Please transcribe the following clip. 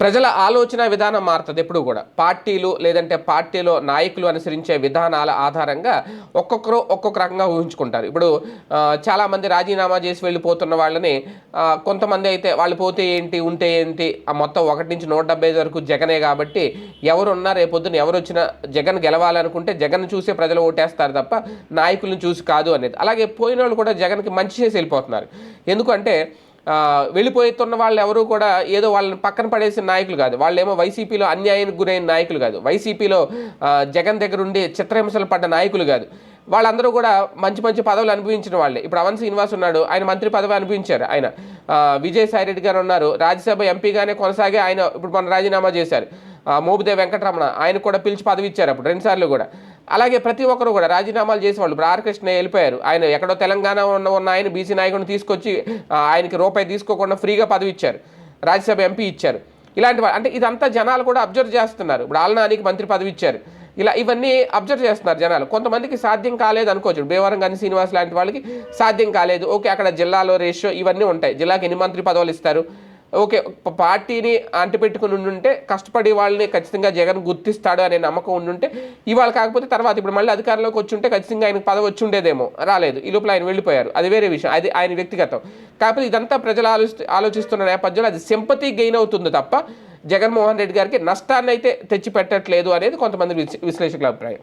ప్రజల ఆలోచన విధానం మారుతుంది ఎప్పుడు కూడా. పార్టీలు లేదంటే పార్టీలో నాయకులు అనుసరించే విధానాల ఆధారంగా ఒక్కొక్కరు ఒక్కొక్క రకంగా ఊహించుకుంటారు. ఇప్పుడు చాలామంది రాజీనామా చేసి వెళ్ళిపోతున్న వాళ్ళని కొంతమంది అయితే వాళ్ళు పోతే ఏంటి ఉంటే ఏంటి ఆ మొత్తం ఒకటి నుంచి నూట డెబ్బై వరకు జగనే కాబట్టి ఎవరున్నా రేపొద్దున ఎవరు వచ్చినా జగన్ గెలవాలనుకుంటే జగన్ చూసే ప్రజలు ఓటేస్తారు తప్ప నాయకులను చూసి కాదు అనేది. అలాగే పోయిన వాళ్ళు కూడా జగన్కి మంచి చేసి వెళ్ళిపోతున్నారు. ఎందుకంటే వెళ్ళిపోతున్న వాళ్ళు ఎవరు కూడా ఏదో వాళ్ళని పక్కన పడేసిన నాయకులు కాదు. వాళ్ళేమో వైసీపీలో అన్యాయానికి గురైన నాయకులు కాదు. వైసీపీలో జగన్ దగ్గర ఉండి చిత్రహింసలు పడ్డ నాయకులు కాదు. వాళ్ళందరూ కూడా మంచి మంచి పదవులు అనుభవించిన వాళ్ళే. ఇప్పుడు అవన్ శ్రీనివాస్ ఉన్నాడు. ఆయన మంత్రి పదవి అనుభవించారు ఆయన. విజయసాయి రెడ్డి గారు ఉన్నారు. రాజ్యసభ ఎంపీగానే కొనసాగే ఆయన ఇప్పుడు మన రాజీనామా చేశారు. ఆ, మోబుదేవ్ వెంకటరమణ ఆయన కూడా పిలిచి పదవి ఇచ్చారు అప్పుడు రెండుసార్లు కూడా. అలాగే ప్రతి ఒక్కరు కూడా రాజీనామాలు చేసేవాళ్ళు ఇప్పుడు ఆర్కృష్ణ వెళ్ళిపోయారు. ఆయన ఎక్కడో తెలంగాణ ఉన్న ఉన్న ఆయన బీసీ నాయకుడిని తీసుకొచ్చి ఆయనకి రూపాయి తీసుకోకుండా ఫ్రీగా పదవి ఇచ్చారు. రాజ్యసభ ఎంపీ ఇచ్చారు. ఇలాంటి అంటే ఇదంతా జనాలు కూడా అబ్జర్వ్ చేస్తున్నారు. ఇప్పుడు ఆలనానికి మంత్రి పదవి ఇచ్చారు. ఇలా ఇవన్నీ అబ్జర్వ్ చేస్తున్నారు జనాలు. కొంతమందికి సాధ్యం కాలేదు అనుకోవచ్చు. ఇప్పుడు భీమవరం గాంధీ శ్రీనివాస్ లాంటి వాళ్ళకి సాధ్యం కాలేదు. ఓకే అక్కడ జిల్లాలో రేషియో ఇవన్నీ ఉంటాయి. జిల్లాకి ఎన్ని మంత్రి పదవులు ఇస్తారు? ఓకే పార్టీని అంటిపెట్టుకుని ఉండుంటే కష్టపడి వాళ్ళని ఖచ్చితంగా జగన్ గుర్తిస్తాడు అనే నమ్మకం ఉండుంటే ఇవాళ కాకపోతే తర్వాత ఇప్పుడు మళ్ళీ అధికారంలోకి వచ్చి ఉంటే ఖచ్చితంగా ఆయనకు పదవి వచ్చి ఉండేదేమో రాలేదు. ఈ లోపల ఆయన వెళ్ళిపోయారు. అది వేరే విషయం. అది ఆయన వ్యక్తిగతం. కాకపోతే ఇదంతా ప్రజలు ఆలోచి ఆలోచిస్తున్న నేపథ్యంలో అది సింపతి గెయిన్ అవుతుంది తప్ప జగన్మోహన్ రెడ్డి గారికి నష్టాన్ని అయితే తెచ్చిపెట్టట్లేదు అనేది కొంతమంది విశ్లేషకుల అభిప్రాయం.